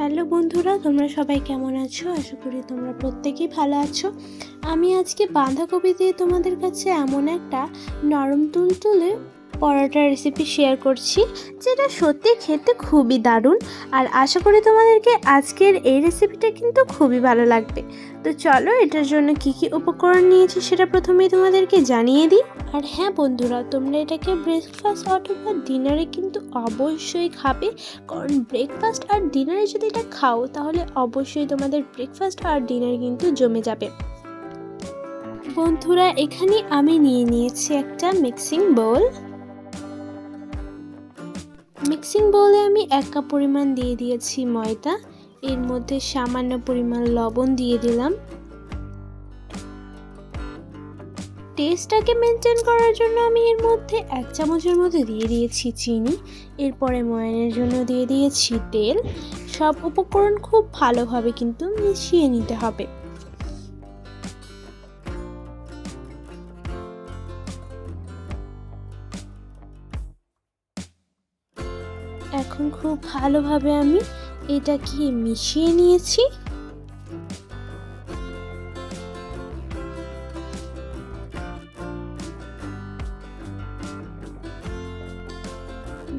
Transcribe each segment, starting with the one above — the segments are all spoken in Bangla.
হ্যালো বন্ধুরা, তোমরা সবাই কেমন আছো? আশা করি তোমরা প্রত্যেকেই ভালো আছো। আমি আজকে বাঁধাকপি দিয়ে তোমাদের কাছে এমন একটা নরম তুলতুলে পরোটা রেসিপি শেয়ার করছি, যেটা সত্যি খেতে খুবই দারুণ। আর আশা করি তোমাদেরকে আজকের এই রেসিপিটা কিন্তু খুবই ভালো লাগবে। তো চলো, এটার জন্য কি কি উপকরণ নিয়েছি সেটা প্রথমেই তোমাদেরকে জানিয়ে দিই। আর হ্যাঁ বন্ধুরা, তোমরা এটাকে ব্রেকফাস্ট অথবা ডিনারে কিন্তু অবশ্যই খাবে। কারণ ব্রেকফাস্ট আর ডিনারে যদি এটা খাও, তাহলে অবশ্যই তোমাদের ব্রেকফাস্ট আর ডিনার কিন্তু জমে যাবে। বন্ধুরা, এখানে আমি নিয়ে নিয়েছি একটা মিক্সিং বোল মিক্সিং বলে আমি এক কাপ পরিমাণ দিয়ে দিয়েছি ময়দা। এর মধ্যে সামান্য পরিমাণ লবণ দিয়ে দিলাম। টেস্টটাকে মেনটেন করার জন্য আমি এর মধ্যে এক চামচের মধ্যে দিয়ে দিয়েছি চিনি। এরপরে ময়ানের জন্য দিয়ে দিয়েছি তেল। সব উপকরণ খুব ভালোভাবে কিন্তু মিশিয়ে নিতে হবে। এখন খুব ভালোভাবে আমি এটাকে মিশিয়ে নিয়েছি।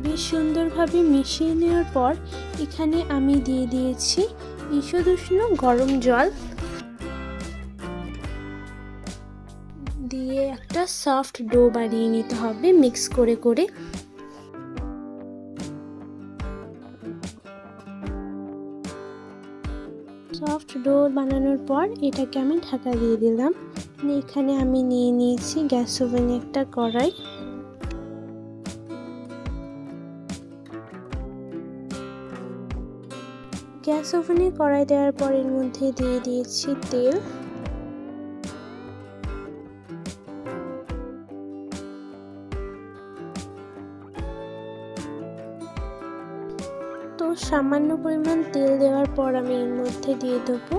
বেশ সুন্দরভাবে মিশিয়ে নেওয়ার পর এখানে আমি দিয়ে দিয়েছি ঈষদুষ্ণ গরম জল। দিয়ে একটা সফট ডো বানিয়ে নিতে হবে মিক্স করে করে। সফট ডো বানানোর পর এটাকে আমি ঢাকা দিয়ে দিলাম। এখানে আমি নিয়ে নিয়েছি গ্যাস ওভেনে একটা কড়াই। গ্যাস ওভেনে কড়াই দেওয়ার পর এর মধ্যে দিয়ে দিয়েছি তেল। সামান্য পরিমাণ তেল দেওয়ার পর আমি এর মধ্যে দিয়ে দেবো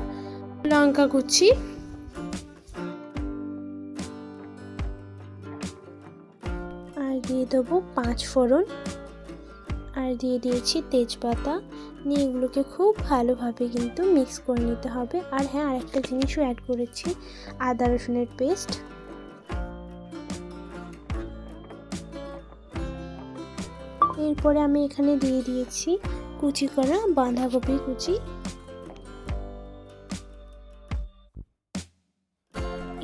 লঙ্কা কুচি। আর দিয়ে দেবো পাঁচ ফোড়ন। আর দিয়ে দিয়েছি তেজপাতা। নিয়ে এগুলোকে খুব ভালোভাবে কিন্তু মিক্স করে নিতে হবে। আর হ্যাঁ আরেকটা জিনিসও অ্যাড করেছি, আদা রসুনের পেস্ট এরপরে আমি এখানে দিয়ে দিয়েছি কুচি করা বাঁধাকপি কুচি।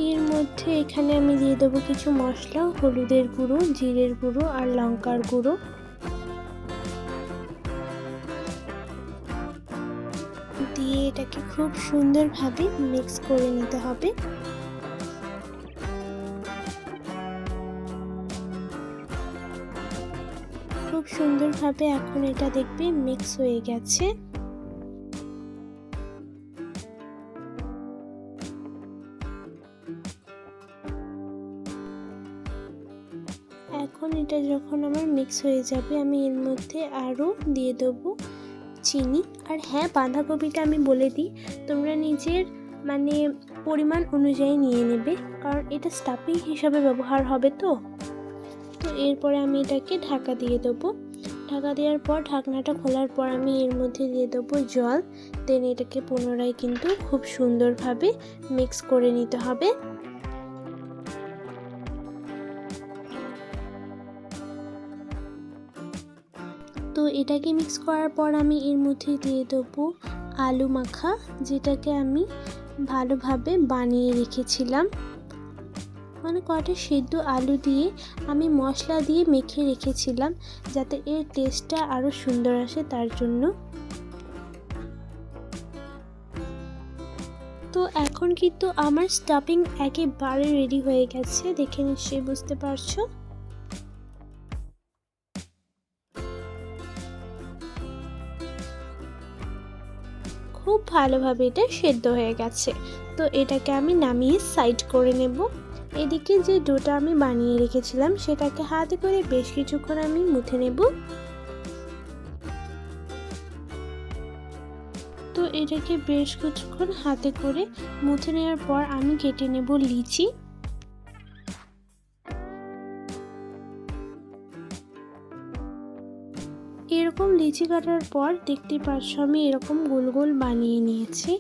এর মধ্যে এখানে আমি দিয়ে দেবো কিছু মশলা, হলুদের গুঁড়ো, জিরের গুঁড়ো আর লঙ্কার গুঁড়ো। দিয়ে এটাকে খুব সুন্দরভাবে মিক্স করে নিতে হবে। খুব সুন্দরভাবে এখন এটা দেখবে মিক্স হয়ে গেছে। এখন এটা যখন আমার মিক্স হয়ে যাবে, আমি এর মধ্যে আরও দিয়ে দেবো চিনি। আর হ্যাঁ বাঁধাকপিটা আমি বলে দিই, তোমরা নিজের মানে পরিমাণ অনুযায়ী নিয়ে নেবে, কারণ এটা স্টাফিং হিসাবে ব্যবহার হবে তো। তো এরপরে আমি এটাকে ঢাকা দিয়ে দেবো। ঢাকা দেওয়ার পর ঢাকনাটা খোলার পর আমি এর মধ্যে দিয়ে দেবো জল। দেন এটাকে পুনরায় কিন্তু খুব সুন্দরভাবে মিক্স করে নিতে হবে। তো এটাকে মিক্স করার পর আমি এর মধ্যে দিয়ে দেবো আলু মাখা, যেটাকে আমি ভালোভাবে বানিয়ে রেখেছিলাম। মানে কটা সেদ্ধ আলু দিয়ে আমি মশলা দিয়ে মেখে রেখেছিলাম যাতে এর টেস্টটা আরও সুন্দর আসে তার জন্য। তো এখন কিন্তু আমার স্টাফিং একেবারে রেডি হয়ে গেছে, দেখে নিশ্চয়ই বুঝতে পারছ। খুব ভালোভাবে এটা সেদ্ধ হয়ে গেছে। তো এটাকে আমি নামিয়ে সাইড করে নেব। এদিকে যে ডোটা আমি বানিয়ে রেখেছিলাম, সেটাকে হাতে করে বেশ কিছুক্ষণ আমি মুথে নেব। তো এটাকে বেশ কিছুক্ষণ হাতে করে মুথে নেওয়ার পর আমি কেটে নেব লিচি। এরকম লিচি কাটার পর দেখতে পাচ্ছ আমি এরকম গোল গোল বানিয়ে নিয়েছি।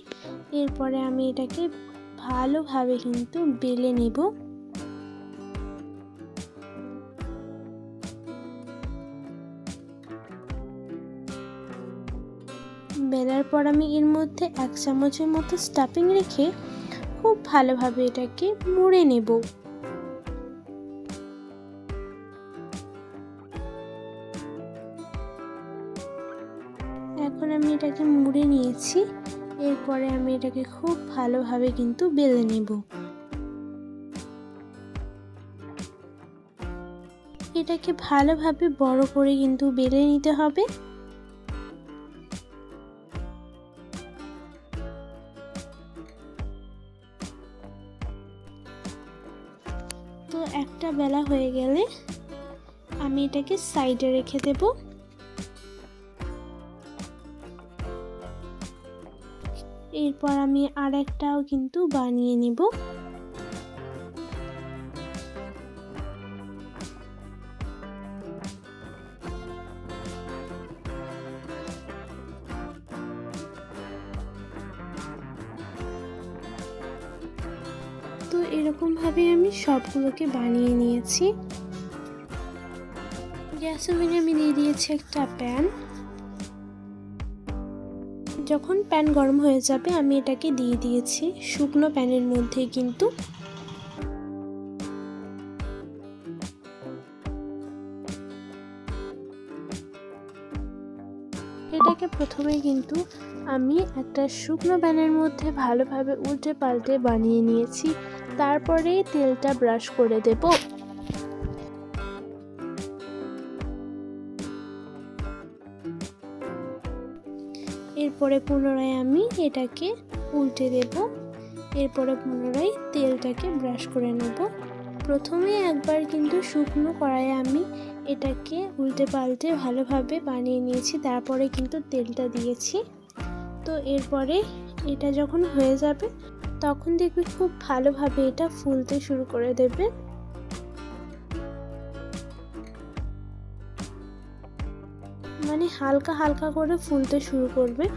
এরপরে আমি এটাকে ভালোভাবে কিন্তু বেলে নেব। বেলার পর আমি এর মধ্যে এক চামচের মতো স্টাফিং রেখে খুব ভালোভাবে এটাকে মুড়ে নেব। এখন আমি এটাকে মুড়ে নিয়েছি। এরপরে আমি এটাকে খুব ভালোভাবে কিন্তু বেলে নেব। এটাকে ভালোভাবে বড় করে কিন্তু বেলে নিতে হবে। বেলা হয়ে গেলে আমি এটাকে সাইডে রেখে দেব। এরপর আমি আর একটাও কিন্তু বানিয়ে নিব। এরকমভাবে আমি সবগুলোকে বানিয়ে নিয়েছি। গ্যাস ওভেনে আমি দিয়ে দিয়েছি একটা প্যান। যখন প্যান গরম হয়ে যাবে, আমি এটাকে দিয়ে দিয়েছি। শুকনো প্যানের মধ্যে কিন্তু এটাকে প্রথমে কিন্তু আমি একটা শুকনো প্যানের মধ্যে ভালোভাবে উল্টে পাল্টে বানিয়ে নিয়েছি। তারপরে তেলটা ব্রাশ করে দেব। এরপরে পুনরায় আমি এটাকে উল্টে দেব। এরপরে পুনরায় তেলটাকে ব্রাশ করে নেব। প্রথমে একবার কিন্তু শুকনো কড়াইয়ে আমি এটাকে উল্টে পাল্টে ভালোভাবে বানিয়ে নিয়েছি, তারপরে কিন্তু তেলটা দিয়েছি। তো এরপরে এটা যখন হয়ে যাবে তখন দেখবি খুব ভালোভাবে এটা ফুলতে শুরু করে দেবে। মানে হালকা হালকা করে ফুলতে শুরু করবে।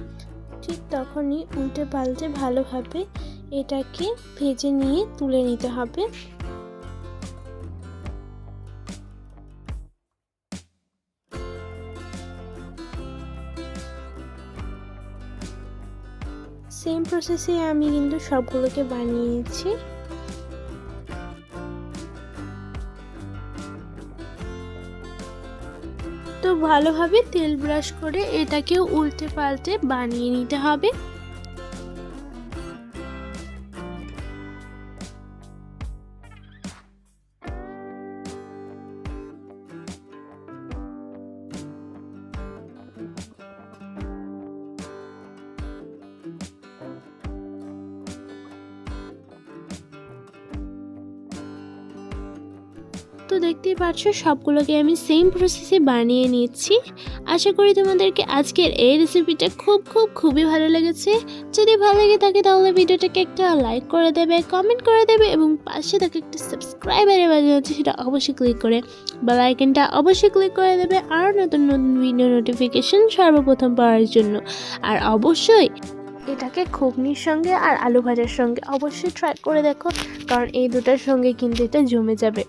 ঠিক তখনই উল্টে পাল্টে ভালোভাবে এটাকে ভেজে নিয়ে তুলে নিতে হবে। সেম প্রসেসে আমি কিন্তু সবগুলোকে বানিয়েছি। তো ভালোভাবে তেল ব্রাশ করে এটাকে উল্টে পাল্টে বানিয়ে নিতে হবে। তো দেখতেই পাচ্ছ সবগুলোকে আমি সেম প্রসেসে বানিয়ে নিচ্ছি। আশা করি তোমাদেরকে আজকের এই রেসিপিটা খুব খুব, খুবই ভালো লেগেছে। যদি ভালো লেগে থাকে তাহলে ভিডিওটাকে একটা লাইক করে দেবে কমেন্ট করে দেবে এবং পাশে থাকে একটা সাবস্ক্রাইবারের বাজে আছে, সেটা অবশ্যই ক্লিক করে বেল আইকনটা অবশ্যই ক্লিক করে দেবে আর নতুন নতুন ভিডিও নোটিফিকেশন সর্বপ্রথম পাওয়ার জন্য। আর অবশ্যই এটাকে ঘুগনির সঙ্গে আর আলু ভাজার সঙ্গে অবশ্যই ট্রাই করে দেখো, কারণ এই দুটার সঙ্গে কিন্তু এটা জমে যাবে।